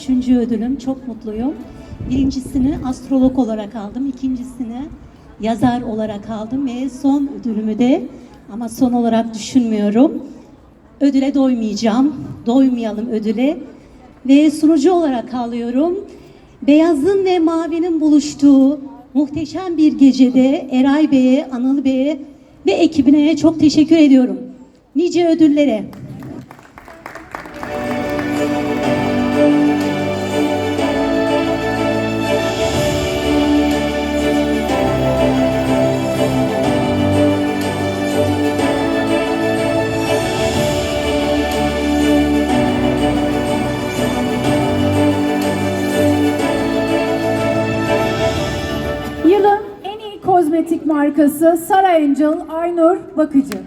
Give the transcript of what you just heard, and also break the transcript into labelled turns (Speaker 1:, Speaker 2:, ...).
Speaker 1: üçüncü ödülüm. Çok mutluyum. Birincisini astrolog olarak aldım. ikincisini yazar olarak aldım ve son ödülümü de ama son olarak düşünmüyorum. Ödüle doymayacağım. Doymayalım ödüle. Ve sunucu olarak alıyorum. Beyazın ve mavinin buluştuğu muhteşem bir gecede Eray Bey'e, Anıl Bey'e ve ekibine çok teşekkür ediyorum. Nice ödüllere.
Speaker 2: Kozmetik markası Sara Angel Aynur Bakıcı.